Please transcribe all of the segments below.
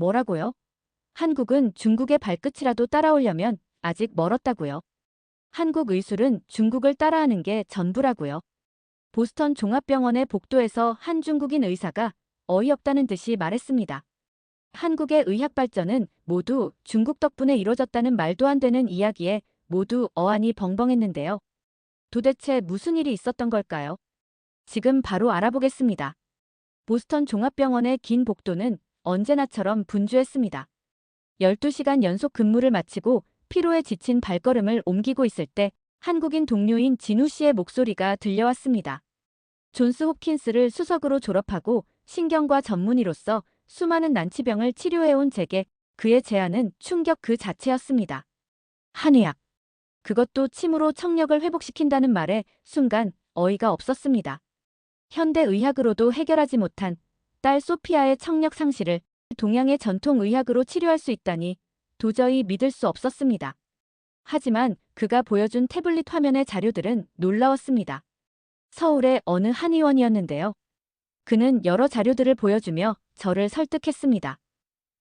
뭐라고요? 한국은 중국의 발끝이라도 따라오려면 아직 멀었다고요. 한국 의술은 중국을 따라하는 게 전부라고요. 보스턴 종합병원의 복도에서 한 중국인 의사가 어이없다는 듯이 말했습니다. 한국의 의학 발전은 모두 중국 덕분에 이루어졌다는 말도 안 되는 이야기에 모두 어안이 벙벙했는데요. 도대체 무슨 일이 있었던 걸까요? 지금 바로 알아보겠습니다. 보스턴 종합병원의 긴 복도는 언제나처럼 분주했습니다. 12시간 연속 근무를 마치고 피로에 지친 발걸음을 옮기고 있을 때 한국인 동료인 진우 씨의 목소리가 들려왔습니다. 존스 홉킨스를 수석으로 졸업하고 신경과 전문의로서 수많은 난치병을 치료해온 제게 그의 제안은 충격 그 자체였습니다. 한의학. 그것도 침으로 청력을 회복시킨다는 말에 순간 어이가 없었습니다. 현대의학으로도 해결하지 못한 딸 소피아의 청력 상실을 동양의 전통 의학으로 치료할 수 있다니 도저히 믿을 수 없었습니다. 하지만 그가 보여준 태블릿 화면의 자료들은 놀라웠습니다. 서울의 어느 한의원이었는데요. 그는 여러 자료들을 보여주며 저를 설득했습니다.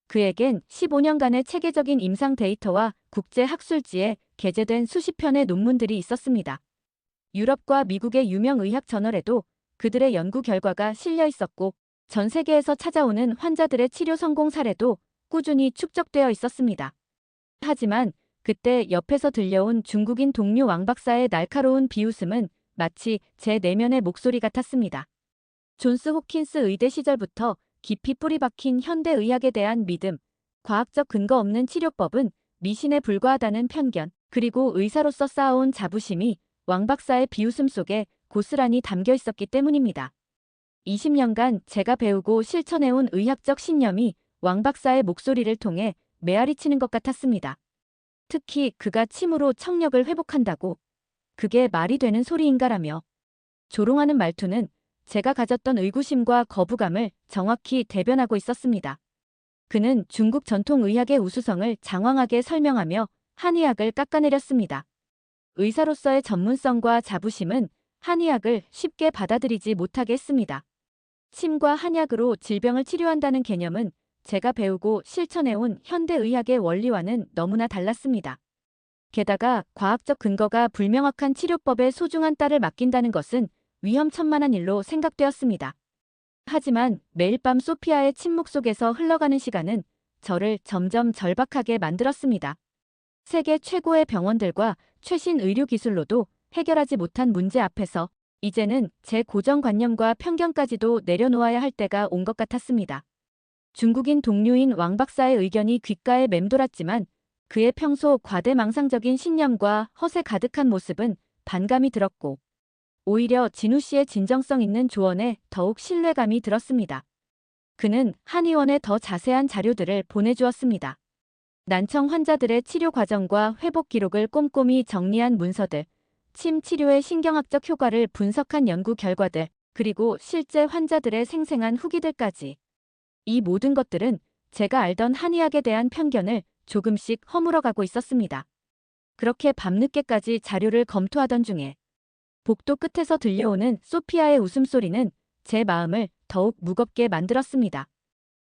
그에겐 15년간의 체계적인 임상 데이터와 국제 학술지에 게재된 수십 편의 논문들이 있었습니다. 유럽과 미국의 유명 의학 저널에도 그들의 연구 결과가 실려 있었고 전 세계에서 찾아오는 환자들의 치료 성공 사례도 꾸준히 축적되어 있었습니다. 하지만 그때 옆에서 들려온 중국인 동료 왕 박사의 날카로운 비웃음은 마치 제 내면의 목소리 같았습니다. 존스 호킨스 의대 시절부터 깊이 뿌리 박힌 현대 의학에 대한 믿음, 과학적 근거 없는 치료법은 미신에 불과하다는 편견, 그리고 의사로서 쌓아온 자부심이 왕 박사의 비웃음 속에 고스란히 담겨 있었기 때문입니다. 20년간 제가 배우고 실천해온 의학적 신념이 왕 박사의 목소리를 통해 메아리 치는 것 같았습니다. 특히 그가 침으로 청력을 회복한다고 그게 말이 되는 소리인가라며 조롱하는 말투는 제가 가졌던 의구심과 거부감을 정확히 대변하고 있었습니다. 그는 중국 전통의학의 우수성을 장황하게 설명하며 한의학을 깎아내렸습니다. 의사로서의 전문성과 자부심은 한의학을 쉽게 받아들이지 못하게 했습니다. 침과 한약으로 질병을 치료한다는 개념은 제가 배우고 실천해온 현대의학의 원리와는 너무나 달랐습니다. 게다가 과학적 근거가 불명확한 치료법에 소중한 딸을 맡긴다는 것은 위험천만한 일로 생각되었습니다. 하지만 매일 밤 소피아의 침묵 속에서 흘러가는 시간은 저를 점점 절박하게 만들었습니다. 세계 최고의 병원들과 최신 의료 기술로도 해결하지 못한 문제 앞에서 이제는 제 고정관념과 편견까지도 내려놓아야 할 때가 온 것 같았습니다. 중국인 동료인 왕 박사의 의견이 귓가에 맴돌았지만 그의 평소 과대망상적인 신념과 허세 가득한 모습은 반감이 들었고 오히려 진우 씨의 진정성 있는 조언에 더욱 신뢰감이 들었습니다. 그는 한의원에 더 자세한 자료들을 보내주었습니다. 난청 환자들의 치료 과정과 회복 기록을 꼼꼼히 정리한 문서들, 침 치료의 신경학적 효과를 분석한 연구 결과들, 그리고 실제 환자들의 생생한 후기들까지. 이 모든 것들은 제가 알던 한의학에 대한 편견을 조금씩 허물어가고 있었습니다. 그렇게 밤늦게까지 자료를 검토하던 중에 복도 끝에서 들려오는 소피아의 웃음소리는 제 마음을 더욱 무겁게 만들었습니다.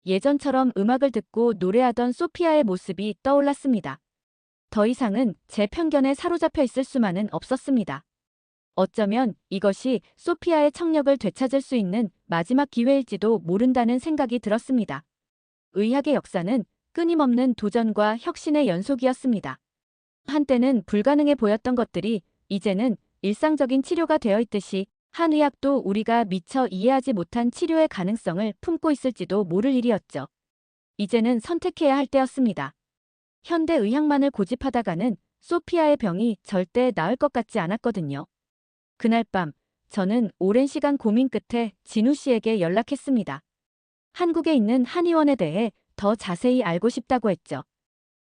예전처럼 음악을 듣고 노래하던 소피아의 모습이 떠올랐습니다. 더 이상은 제 편견에 사로잡혀 있을 수만은 없었습니다. 어쩌면 이것이 소피아의 청력을 되찾을 수 있는 마지막 기회일지도 모른다는 생각이 들었습니다. 의학의 역사는 끊임없는 도전과 혁신의 연속이었습니다. 한때는 불가능해 보였던 것들이 이제는 일상적인 치료가 되어 있듯이 한의학도 우리가 미처 이해하지 못한 치료의 가능성을 품고 있을지도 모를 일이었죠. 이제는 선택해야 할 때였습니다. 현대 의학만을 고집하다가는 소피아의 병이 절대 나을 것 같지 않았거든요. 그날 밤 저는 오랜 시간 고민 끝에 진우 씨에게 연락했습니다. 한국에 있는 한의원에 대해 더 자세히 알고 싶다고 했죠.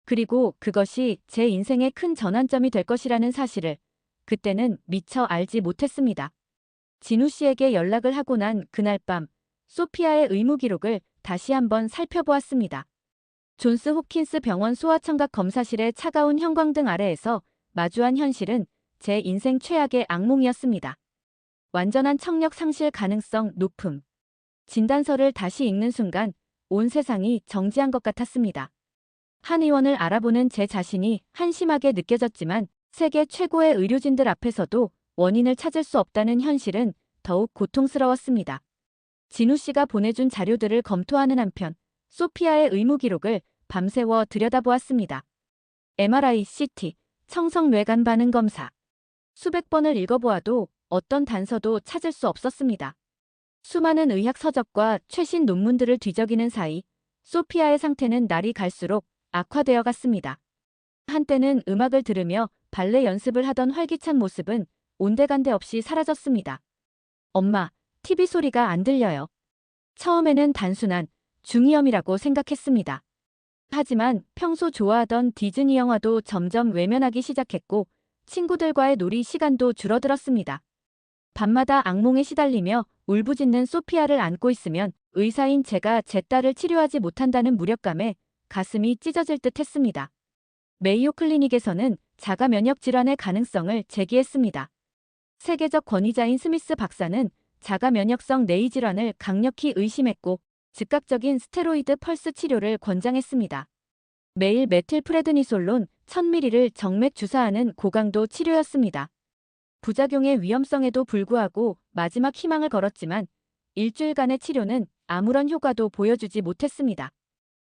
그리고 그것이 제 인생의 큰 전환점이 될 것이라는 사실을 그때는 미처 알지 못했습니다. 진우 씨에게 연락을 하고 난 그날 밤 소피아의 의무 기록을 다시 한번 살펴보았습니다. 존스 호킨스 병원 소아청각 검사실의 차가운 형광등 아래에서 마주한 현실은 제 인생 최악의 악몽이었습니다. 완전한 청력 상실 가능성 높음. 진단서를 다시 읽는 순간 온 세상이 정지한 것 같았습니다. 한 의원을 알아보는 제 자신이 한심하게 느껴졌지만 세계 최고의 의료진들 앞에서도 원인을 찾을 수 없다는 현실은 더욱 고통스러웠습니다. 진우 씨가 보내준 자료들을 검토하는 한편 소피아의 의무 기록을 밤새워 들여다보았습니다. MRI, CT, 청성 뇌간 반응 검사. 수백 번을 읽어보아도 어떤 단서도 찾을 수 없었습니다. 수많은 의학 서적과 최신 논문들을 뒤적이는 사이 소피아의 상태는 날이 갈수록 악화되어 갔습니다. 한때는 음악을 들으며 발레 연습을 하던 활기찬 모습은 온데간데 없이 사라졌습니다. 엄마, TV 소리가 안 들려요. 처음에는 단순한 중이염이라고 생각했습니다. 하지만 평소 좋아하던 디즈니 영화도 점점 외면하기 시작했고 친구들과의 놀이 시간도 줄어들었습니다. 밤마다 악몽에 시달리며 울부짖는 소피아를 안고 있으면 의사인 제가 제 딸을 치료하지 못한다는 무력감에 가슴이 찢어질 듯 했습니다. 메이오 클리닉에서는 자가 면역 질환의 가능성을 제기했습니다. 세계적 권위자인 스미스 박사는 자가 면역성 뇌의 질환을 강력히 의심했고 즉각적인 스테로이드 펄스 치료를 권장했습니다. 매일 메틸프레드니솔론 1000ml를 정맥 주사하는 고강도 치료였습니다. 부작용의 위험성에도 불구하고 마지막 희망을 걸었지만 일주일간의 치료는 아무런 효과도 보여주지 못했습니다.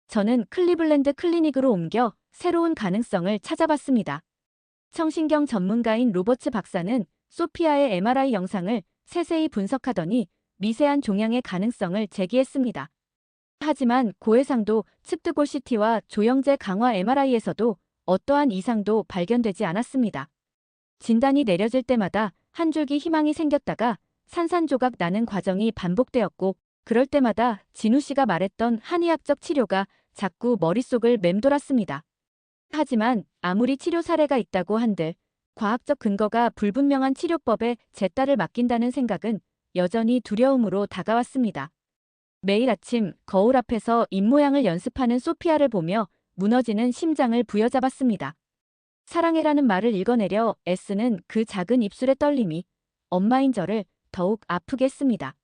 저는 클리블랜드 클리닉으로 옮겨 새로운 가능성을 찾아봤습니다. 청신경 전문가인 로버츠 박사는 소피아의 MRI 영상을 세세히 분석하더니 미세한 종양의 가능성을 제기했습니다. 하지만 고해상도 CT와 조영제 강화 MRI에서도 어떠한 이상도 발견되지 않았습니다. 진단이 내려질 때마다 한 줄기 희망이 생겼다가 산산조각 나는 과정이 반복되었고 그럴 때마다 진우 씨가 말했던 한의학적 치료가 자꾸 머릿속을 맴돌았습니다. 하지만 아무리 치료 사례가 있다고 한들 과학적 근거가 불분명한 치료법에 제 딸을 맡긴다는 생각은 여전히 두려움으로 다가왔습니다. 매일 아침 거울 앞에서 입모양을 연습하는 소피아를 보며 무너지는 심장을 부여잡았습니다. 사랑해라는 말을 읽어내려 애쓰는 그 작은 입술의 떨림이 엄마인 저를 더욱 아프게 했습니다.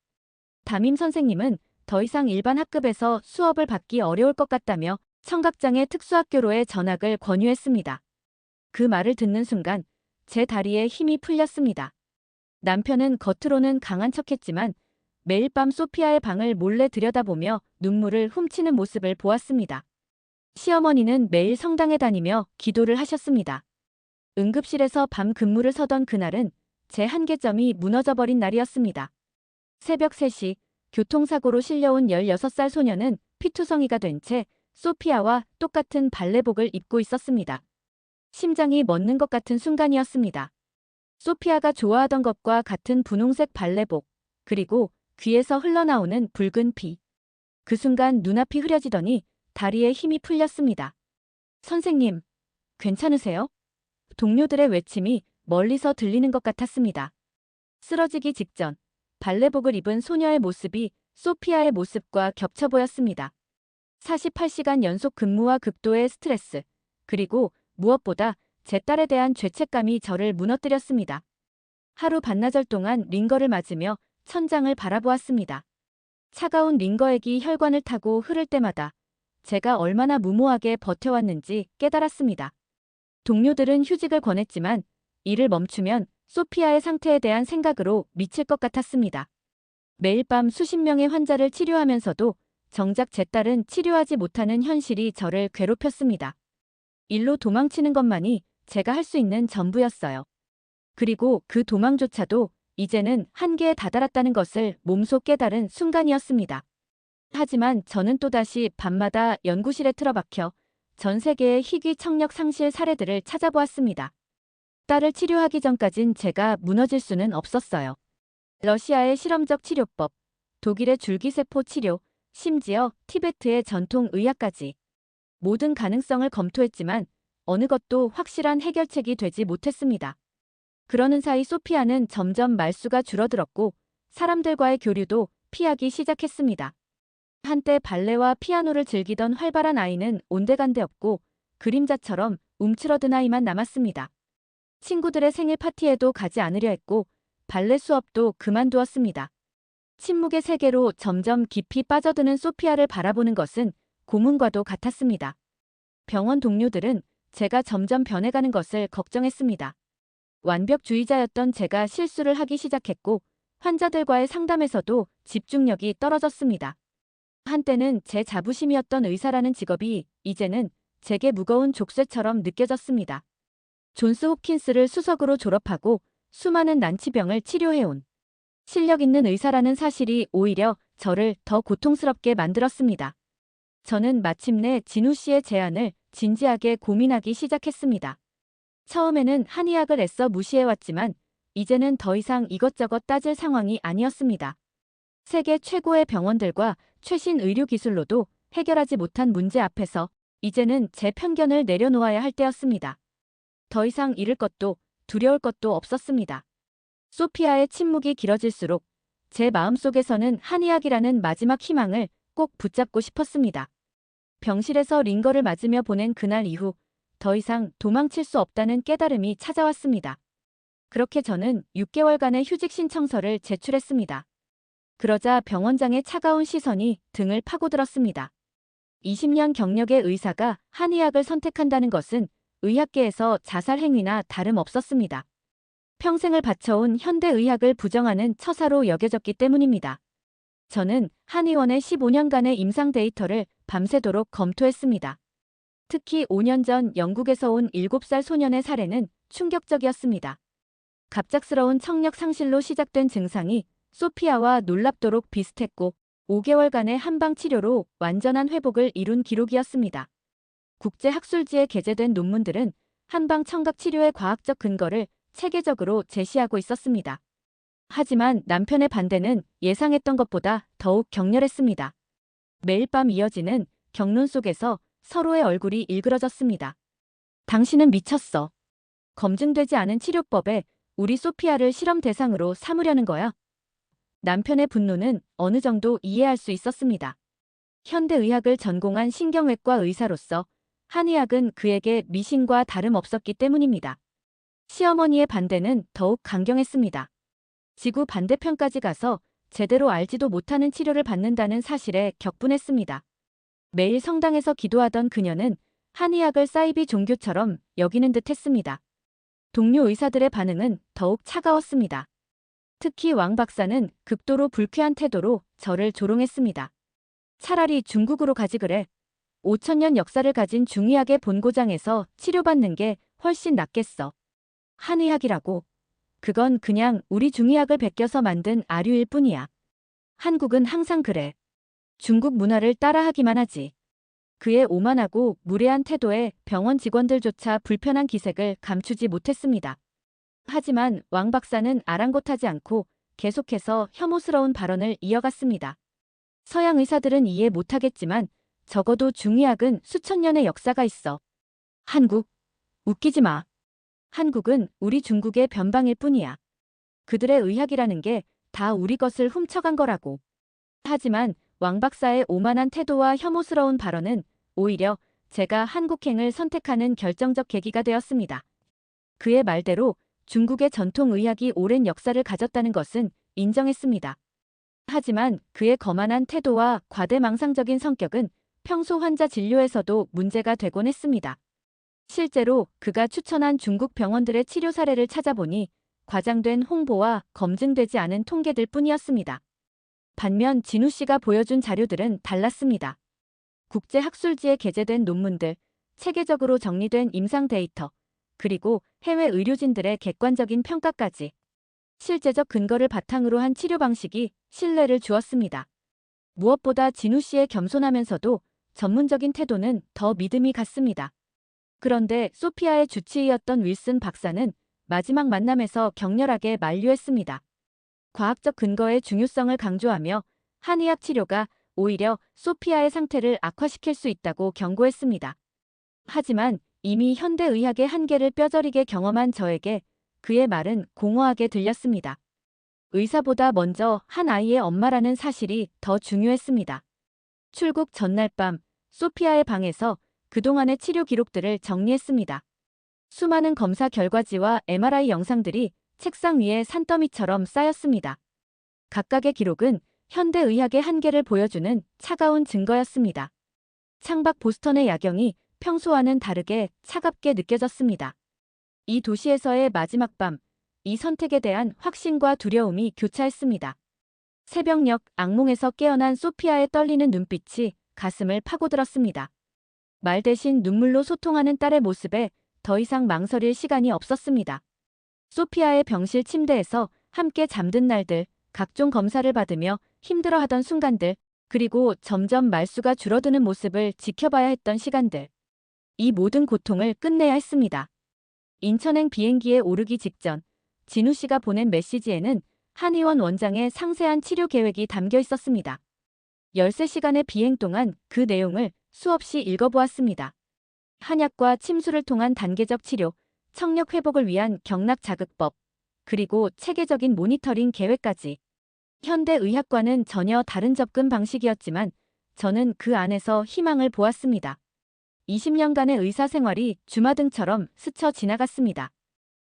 담임 선생님은 더 이상 일반 학급에서 수업을 받기 어려울 것 같다며 청각장애 특수학교로의 전학을 권유했습니다. 그 말을 듣는 순간 제 다리에 힘이 풀렸습니다. 남편은 겉으로는 강한 척했지만 매일 밤 소피아의 방을 몰래 들여다보며 눈물을 훔치는 모습을 보았습니다. 시어머니는 매일 성당에 다니며 기도를 하셨습니다. 응급실에서 밤 근무를 서던 그날은 제 한계점이 무너져버린 날이었습니다. 새벽 3시 교통사고로 실려온 16살 소녀는 피투성이가 된 채 소피아와 똑같은 발레복을 입고 있었습니다. 심장이 멎는 것 같은 순간이었습니다. 소피아가 좋아하던 것과 같은 분홍색 발레복, 그리고 귀에서 흘러나오는 붉은 피. 그 순간 눈앞이 흐려지더니 다리에 힘이 풀렸습니다. 선생님, 괜찮으세요? 동료들의 외침이 멀리서 들리는 것 같았습니다. 쓰러지기 직전 발레복을 입은 소녀의 모습이 소피아의 모습과 겹쳐 보였습니다. 48시간 연속 근무와 극도의 스트레스, 그리고 무엇보다 제 딸에 대한 죄책감이 저를 무너뜨렸습니다. 하루 반나절 동안 링거를 맞으며 천장을 바라보았습니다. 차가운 링거액이 혈관을 타고 흐를 때마다 제가 얼마나 무모하게 버텨왔는지 깨달았습니다. 동료들은 휴직을 권했지만 일을 멈추면 소피아의 상태에 대한 생각으로 미칠 것 같았습니다. 매일 밤 수십 명의 환자를 치료하면서도 정작 제 딸은 치료하지 못하는 현실이 저를 괴롭혔습니다. 일로 도망치는 것만이 제가 할 수 있는 전부였어요. 그리고 그 도망조차도 이제는 한계에 다다랐다는 것을 몸소 깨달은 순간이었습니다. 하지만 저는 또다시 밤마다 연구실에 틀어박혀 전 세계의 희귀 청력 상실 사례들을 찾아보았습니다. 딸을 치료하기 전까진 제가 무너질 수는 없었어요. 러시아의 실험적 치료법, 독일의 줄기세포 치료, 심지어 티베트의 전통 의학까지 모든 가능성을 검토했지만 어느 것도 확실한 해결책이 되지 못했습니다. 그러는 사이 소피아는 점점 말수가 줄어들었고 사람들과의 교류도 피하기 시작했습니다. 한때 발레와 피아노를 즐기던 활발한 아이는 온데간데 없고 그림자처럼 움츠러든 아이만 남았습니다. 친구들의 생일 파티에도 가지 않으려 했고 발레 수업도 그만두었습니다. 침묵의 세계로 점점 깊이 빠져드는 소피아를 바라보는 것은 고문과도 같았습니다. 병원 동료들은 제가 점점 변해가는 것을 걱정했습니다. 완벽주의자였던 제가 실수를 하기 시작했고 환자들과의 상담에서도 집중력이 떨어졌습니다. 한때는 제 자부심이었던 의사라는 직업이 이제는 제게 무거운 족쇄처럼 느껴졌습니다. 존스 홉킨스를 수석으로 졸업하고 수많은 난치병을 치료해온 실력 있는 의사라는 사실이 오히려 저를 더 고통스럽게 만들었습니다. 저는 마침내 진우 씨의 제안을 진지하게 고민하기 시작했습니다. 처음에는 한의학을 애써 무시해왔지만 이제는 더 이상 이것저것 따질 상황이 아니었습니다. 세계 최고의 병원들과 최신 의료 기술로도 해결하지 못한 문제 앞에서 이제는 제 편견을 내려놓아야 할 때였습니다. 더 이상 잃을 것도 두려울 것도 없었습니다. 소피아의 침묵이 길어질수록 제 마음속에서는 한의학이라는 마지막 희망을 꼭 붙잡고 싶었습니다. 병실에서 링거를 맞으며 보낸 그날 이후 더 이상 도망칠 수 없다는 깨달음이 찾아왔습니다. 그렇게 저는 6개월간의 휴직 신청서를 제출했습니다. 그러자 병원장의 차가운 시선이 등을 파고들었습니다. 20년 경력의 의사가 한의학을 선택한다는 것은 의학계에서 자살 행위나 다름없었습니다. 평생을 바쳐온 현대의학을 부정하는 처사로 여겨졌기 때문입니다. 저는 한 의원의 15년간의 임상 데이터를 밤새도록 검토했습니다. 특히 5년 전 영국에서 온 7살 소년의 사례는 충격적이었습니다. 갑작스러운 청력 상실로 시작된 증상이 소피아와 놀랍도록 비슷했고 5개월간의 한방 치료로 완전한 회복을 이룬 기록이었습니다. 국제학술지에 게재된 논문들은 한방 청각 치료의 과학적 근거를 체계적으로 제시하고 있었습니다. 하지만 남편의 반대는 예상했던 것보다 더욱 격렬했습니다. 매일 밤 이어지는 경론 속에서 서로의 얼굴이 일그러졌습니다. 당신은 미쳤어. 검증되지 않은 치료법에 우리 소피아를 실험 대상으로 삼으려는 거야. 남편의 분노는 어느 정도 이해할 수 있었습니다. 현대의학을 전공한 신경외과 의사로서 한의학은 그에게 미신과 다름없었기 때문입니다. 시어머니의 반대는 더욱 강경했습니다. 지구 반대편까지 가서 제대로 알지도 못하는 치료를 받는다는 사실에 격분했습니다. 매일 성당에서 기도하던 그녀는 한의학을 사이비 종교처럼 여기는 듯 했습니다. 동료 의사들의 반응은 더욱 차가웠습니다. 특히 왕 박사는 극도로 불쾌한 태도로 저를 조롱했습니다. 차라리 중국으로 가지 그래. 5천년 역사를 가진 중의학의 본고장에서 치료받는 게 훨씬 낫겠어. 한의학이라고. 그건 그냥 우리 중의학을 베껴서 만든 아류일 뿐이야. 한국은 항상 그래. 중국 문화를 따라하기만 하지. 그의 오만하고 무례한 태도에 병원 직원들조차 불편한 기색을 감추지 못했습니다. 하지만 왕 박사는 아랑곳하지 않고 계속해서 혐오스러운 발언을 이어갔습니다. 서양 의사들은 이해 못하겠지만 적어도 중의학은 수천 년의 역사가 있어. 한국, 웃기지 마. 한국은 우리 중국의 변방일 뿐이야. 그들의 의학이라는 게 다 우리 것을 훔쳐간 거라고. 하지만 왕 박사의 오만한 태도와 혐오스러운 발언은 오히려 제가 한국행을 선택하는 결정적 계기가 되었습니다. 그의 말대로 중국의 전통 의학이 오랜 역사를 가졌다는 것은 인정했습니다. 하지만 그의 거만한 태도와 과대망상적인 성격은 평소 환자 진료에서도 문제가 되곤 했습니다. 실제로 그가 추천한 중국 병원들의 치료 사례를 찾아보니 과장된 홍보와 검증되지 않은 통계들 뿐이었습니다. 반면 진우 씨가 보여준 자료들은 달랐습니다. 국제학술지에 게재된 논문들, 체계적으로 정리된 임상 데이터, 그리고 해외 의료진들의 객관적인 평가까지 실제적 근거를 바탕으로 한 치료 방식이 신뢰를 주었습니다. 무엇보다 진우 씨의 겸손하면서도 전문적인 태도는 더 믿음이 갔습니다. 그런데 소피아의 주치의였던 윌슨 박사는 마지막 만남에서 격렬하게 만류했습니다. 과학적 근거의 중요성을 강조하며 한의학 치료가 오히려 소피아의 상태를 악화시킬 수 있다고 경고했습니다. 하지만 이미 현대의학의 한계를 뼈저리게 경험한 저에게 그의 말은 공허하게 들렸습니다. 의사보다 먼저 한 아이의 엄마라는 사실이 더 중요했습니다. 출국 전날 밤 소피아의 방에서 그동안의 치료 기록들을 정리했습니다. 수많은 검사 결과지와 MRI 영상들이 책상 위에 산더미처럼 쌓였습니다. 각각의 기록은 현대의학의 한계를 보여주는 차가운 증거였습니다. 창밖 보스턴의 야경이 평소와는 다르게 차갑게 느껴졌습니다. 이 도시에서의 마지막 밤, 이 선택에 대한 확신과 두려움이 교차했습니다. 새벽녘 악몽에서 깨어난 소피아의 떨리는 눈빛이 가슴을 파고들었습니다. 말 대신 눈물로 소통하는 딸의 모습에 더 이상 망설일 시간이 없었습니다. 소피아의 병실 침대에서 함께 잠든 날들, 각종 검사를 받으며 힘들어하던 순간들, 그리고 점점 말수가 줄어드는 모습을 지켜봐야 했던 시간들. 이 모든 고통을 끝내야 했습니다. 인천행 비행기에 오르기 직전 진우 씨가 보낸 메시지에는 한의원 원장의 상세한 치료 계획이 담겨 있었습니다. 13시간의 비행 동안 그 내용을 수없이 읽어보았습니다. 한약과 침수를 통한 단계적 치료, 청력 회복을 위한 경락 자극법, 그리고 체계적인 모니터링 계획까지. 현대의학과는 전혀 다른 접근 방식이었지만 저는 그 안에서 희망을 보았습니다. 20년간의 의사 생활이 주마등처럼 스쳐 지나갔습니다.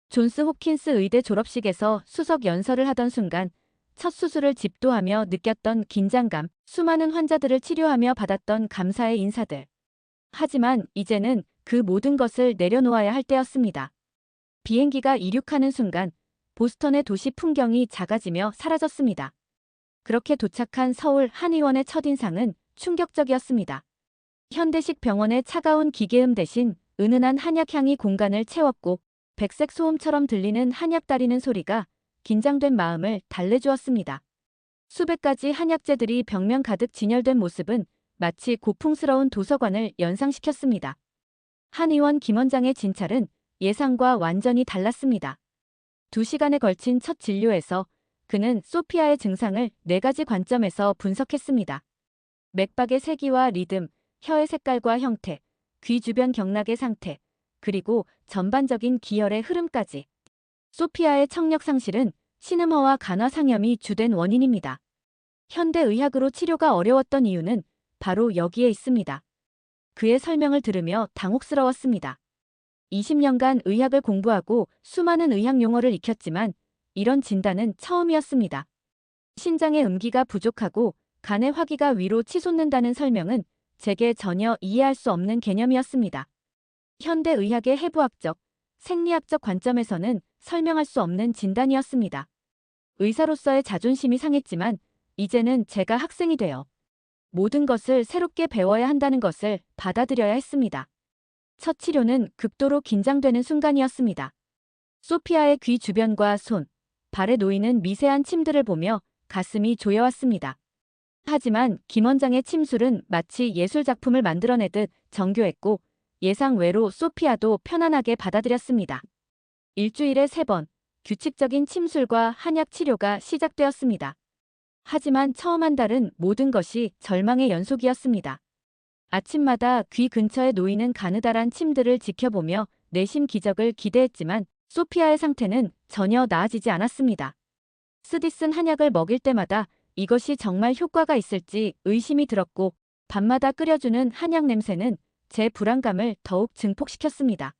존스 홉킨스 의대 졸업식에서 수석 연설을 하던 순간 첫 수술을 집도하며 느꼈던 긴장감, 수많은 환자들을 치료하며 받았던 감사의 인사들. 하지만 이제는 그 모든 것을 내려놓아야 할 때였습니다. 비행기가 이륙하는 순간 보스턴의 도시 풍경이 작아지며 사라졌습니다. 그렇게 도착한 서울 한의원의 첫인상은 충격적이었습니다. 현대식 병원의 차가운 기계음 대신 은은한 한약향이 공간을 채웠고 백색 소음처럼 들리는 한약 따리는 소리가 긴장된 마음을 달래주었습니다. 수백 가지 한약재들이 벽면 가득 진열된 모습은 마치 고풍스러운 도서관을 연상시켰습니다. 한 의원 김 원장의 진찰은 예상과 완전히 달랐습니다. 두 시간에 걸친 첫 진료에서 그는 소피아의 증상을 네 가지 관점에서 분석했습니다. 맥박의 세기와 리듬, 혀의 색깔과 형태, 귀 주변 경락의 상태, 그리고 전반적인 기혈의 흐름까지. 소피아의 청력 상실은 신음허와 간화 상염이 주된 원인입니다. 현대 의학으로 치료가 어려웠던 이유는 바로 여기에 있습니다. 그의 설명을 들으며 당혹스러웠습니다. 20년간 의학을 공부하고 수많은 의학 용어를 익혔지만 이런 진단은 처음이었습니다. 신장의 음기가 부족하고 간의 화기가 위로 치솟는다는 설명은 제게 전혀 이해할 수 없는 개념이었습니다. 현대 의학의 해부학적, 생리학적 관점에서는 설명할 수 없는 진단이었습니다. 의사로서의 자존심이 상했지만 이제는 제가 학생이 되어 모든 것을 새롭게 배워야 한다는 것을 받아들여야 했습니다. 첫 치료는 극도로 긴장되는 순간이었습니다. 소피아의 귀 주변과 손, 발에 놓이는 미세한 침들을 보며 가슴이 조여왔습니다. 하지만 김 원장의 침술은 마치 예술작품을 만들어내듯 정교했고 예상 외로 소피아도 편안하게 받아들였습니다. 일주일에 세 번 규칙적인 침술과 한약 치료가 시작되었습니다. 하지만 처음 한 달은 모든 것이 절망의 연속이었습니다. 아침마다 귀 근처에 놓이는 가느다란 침들을 지켜보며 내심 기적을 기대했지만 소피아의 상태는 전혀 나아지지 않았습니다. 스디슨 한약을 먹일 때마다 이것이 정말 효과가 있을지 의심이 들었고 밤마다 끓여주는 한약 냄새는 제 불안감을 더욱 증폭시켰습니다.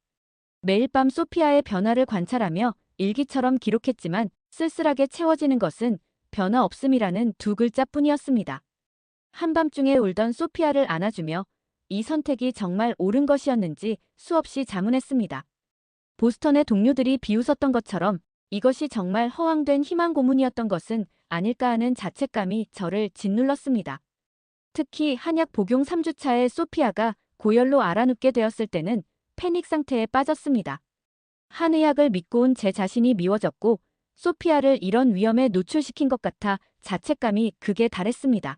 매일 밤 소피아의 변화를 관찰하며 일기처럼 기록했지만 쓸쓸하게 채워지는 것은 변화 없음이라는 두 글자뿐이었습니다. 한밤중에 울던 소피아를 안아주며 이 선택이 정말 옳은 것이었는지 수없이 자문했습니다. 보스턴의 동료들이 비웃었던 것처럼 이것이 정말 허황된 희망 고문이었던 것은 아닐까 하는 자책감이 저를 짓눌렀습니다. 특히 한약 복용 3주차에 소피아가 고열로 알아눕게 되었을 때는 패닉 상태에 빠졌습니다. 한의학을 믿고 온 제 자신이 미워졌고 소피아를 이런 위험에 노출시킨 것 같아 자책감이 극에 달했습니다.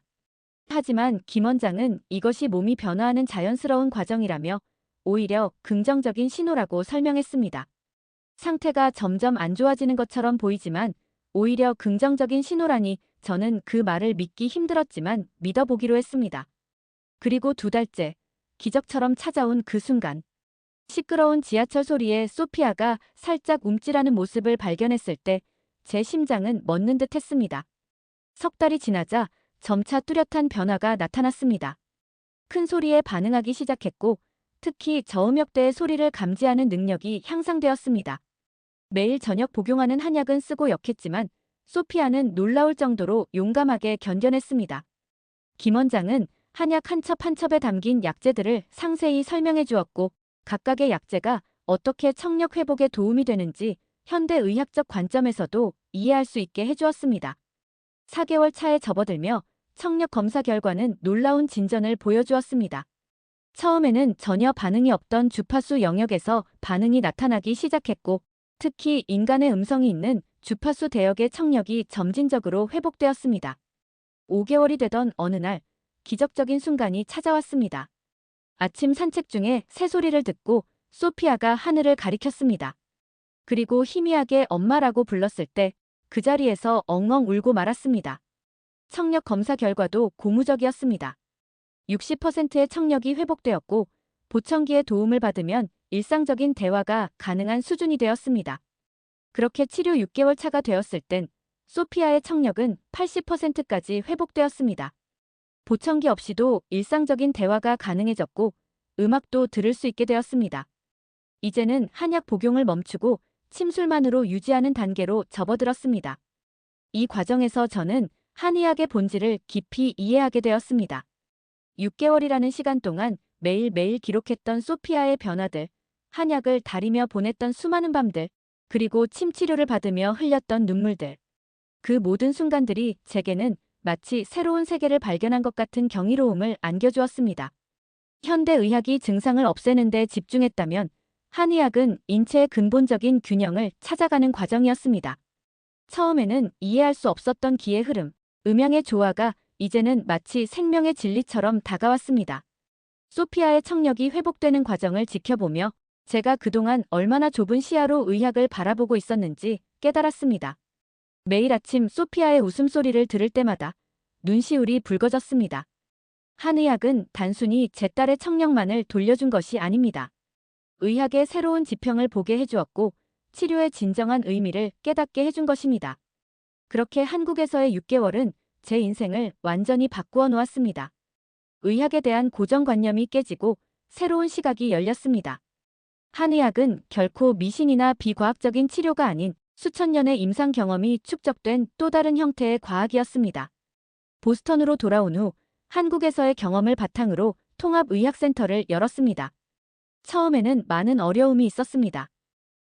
하지만 김 원장은 이것이 몸이 변화하는 자연스러운 과정이라며 오히려 긍정적인 신호라고 설명했습니다. 상태가 점점 안 좋아지는 것처럼 보이지만 오히려 긍정적인 신호라니 저는 그 말을 믿기 힘들었지만 믿어보기로 했습니다. 그리고 두 달째, 기적처럼 찾아온 그 순간. 시끄러운 지하철 소리에 소피아가 살짝 움찔하는 모습을 발견했을 때 제 심장은 멎는 듯 했습니다. 석 달이 지나자 점차 뚜렷한 변화가 나타났습니다. 큰 소리에 반응하기 시작했고 특히 저음역대의 소리를 감지하는 능력이 향상되었습니다. 매일 저녁 복용하는 한약은 쓰고 역했지만 소피아는 놀라울 정도로 용감하게 견뎌냈습니다. 김 원장은 한약 한 첩 한 첩에 담긴 약재들을 상세히 설명해 주었고 각각의 약재가 어떻게 청력 회복에 도움이 되는지 현대 의학적 관점에서도 이해할 수 있게 해주었습니다. 4개월 차에 접어들며 청력 검사 결과는 놀라운 진전을 보여주었습니다. 처음에는 전혀 반응이 없던 주파수 영역에서 반응이 나타나기 시작했고 특히 인간의 음성이 있는 주파수 대역의 청력이 점진적으로 회복되었습니다. 5개월이 되던 어느 날 기적적인 순간이 찾아왔습니다. 아침 산책 중에 새소리를 듣고 소피아가 하늘을 가리켰습니다. 그리고 희미하게 엄마라고 불렀을 때 그 자리에서 엉엉 울고 말았습니다. 청력 검사 결과도 고무적이었습니다. 60%의 청력이 회복되었고 보청기의 도움을 받으면 일상적인 대화가 가능한 수준이 되었습니다. 그렇게 치료 6개월 차가 되었을 땐 소피아의 청력은 80%까지 회복되었습니다. 보청기 없이도 일상적인 대화가 가능해졌고 음악도 들을 수 있게 되었습니다. 이제는 한약 복용을 멈추고 침술만으로 유지하는 단계로 접어들었습니다. 이 과정에서 저는 한의학의 본질을 깊이 이해하게 되었습니다. 6개월이라는 시간 동안 매일매일 기록했던 소피아의 변화들, 한약을 다리며 보냈던 수많은 밤들, 그리고 침치료를 받으며 흘렸던 눈물들. 그 모든 순간들이 제게는 마치 새로운 세계를 발견한 것 같은 경이로움을 안겨주었습니다. 현대 의학이 증상을 없애는 데 집중했다면 한의학은 인체의 근본적인 균형을 찾아가는 과정이었습니다. 처음에는 이해할 수 없었던 기의 흐름, 음양의 조화가 이제는 마치 생명의 진리처럼 다가왔습니다. 소피아의 청력이 회복되는 과정을 지켜보며 제가 그동안 얼마나 좁은 시야로 의학을 바라보고 있었는지 깨달았습니다. 매일 아침 소피아의 웃음소리를 들을 때마다 눈시울이 붉어졌습니다. 한의학은 단순히 제 딸의 청력만을 돌려준 것이 아닙니다. 의학의 새로운 지평을 보게 해주었고 치료의 진정한 의미를 깨닫게 해준 것입니다. 그렇게 한국에서의 6개월은 제 인생을 완전히 바꾸어 놓았습니다. 의학에 대한 고정관념이 깨지고 새로운 시각이 열렸습니다. 한의학은 결코 미신이나 비과학적인 치료가 아닌 수천 년의 임상 경험이 축적된 또 다른 형태의 과학이었습니다. 보스턴으로 돌아온 후 한국에서의 경험을 바탕으로 통합의학센터를 열었습니다. 처음에는 많은 어려움이 있었습니다.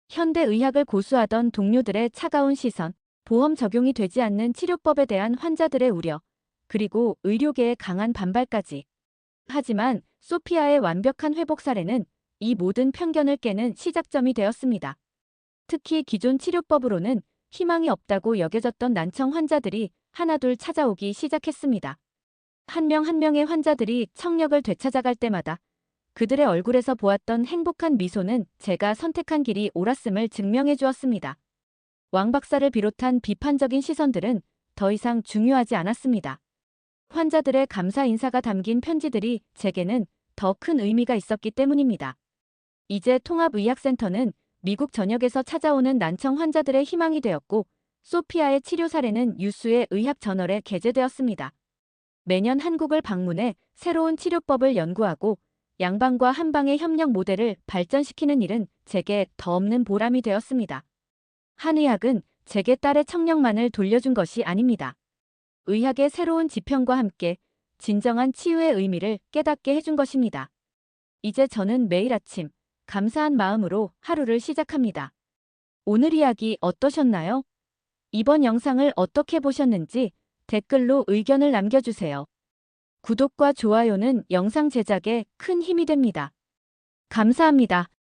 현대 의학을 고수하던 동료들의 차가운 시선, 보험 적용이 되지 않는 치료법에 대한 환자들의 우려, 그리고 의료계의 강한 반발까지. 하지만 소피아의 완벽한 회복 사례는 이 모든 편견을 깨는 시작점이 되었습니다. 특히 기존 치료법으로는 희망이 없다고 여겨졌던 난청 환자들이 하나둘 찾아오기 시작했습니다. 한명한 명의 환자들이 청력을 되찾아갈 때마다 그들의 얼굴에서 보았던 행복한 미소는 제가 선택한 길이 옳았음을 증명해 주었습니다. 왕 박사를 비롯한 비판적인 시선들은 더 이상 중요하지 않았습니다. 환자들의 감사 인사가 담긴 편지들이 제게는 더 큰 의미가 있었기 때문입니다. 이제 통합의학센터는 미국 전역에서 찾아오는 난청 환자들의 희망이 되었고 소피아의 치료 사례는 유수의 의학 저널에 게재되었습니다. 매년 한국을 방문해 새로운 치료법을 연구하고 양방과 한방의 협력 모델을 발전시키는 일은 제게 더 없는 보람이 되었습니다. 한의학은 제게 딸의 청력만을 돌려준 것이 아닙니다. 의학의 새로운 지평과 함께 진정한 치유의 의미를 깨닫게 해준 것입니다. 이제 저는 매일 아침 감사한 마음으로 하루를 시작합니다. 오늘 이야기 어떠셨나요? 이번 영상을 어떻게 보셨는지 댓글로 의견을 남겨주세요. 구독과 좋아요는 영상 제작에 큰 힘이 됩니다. 감사합니다.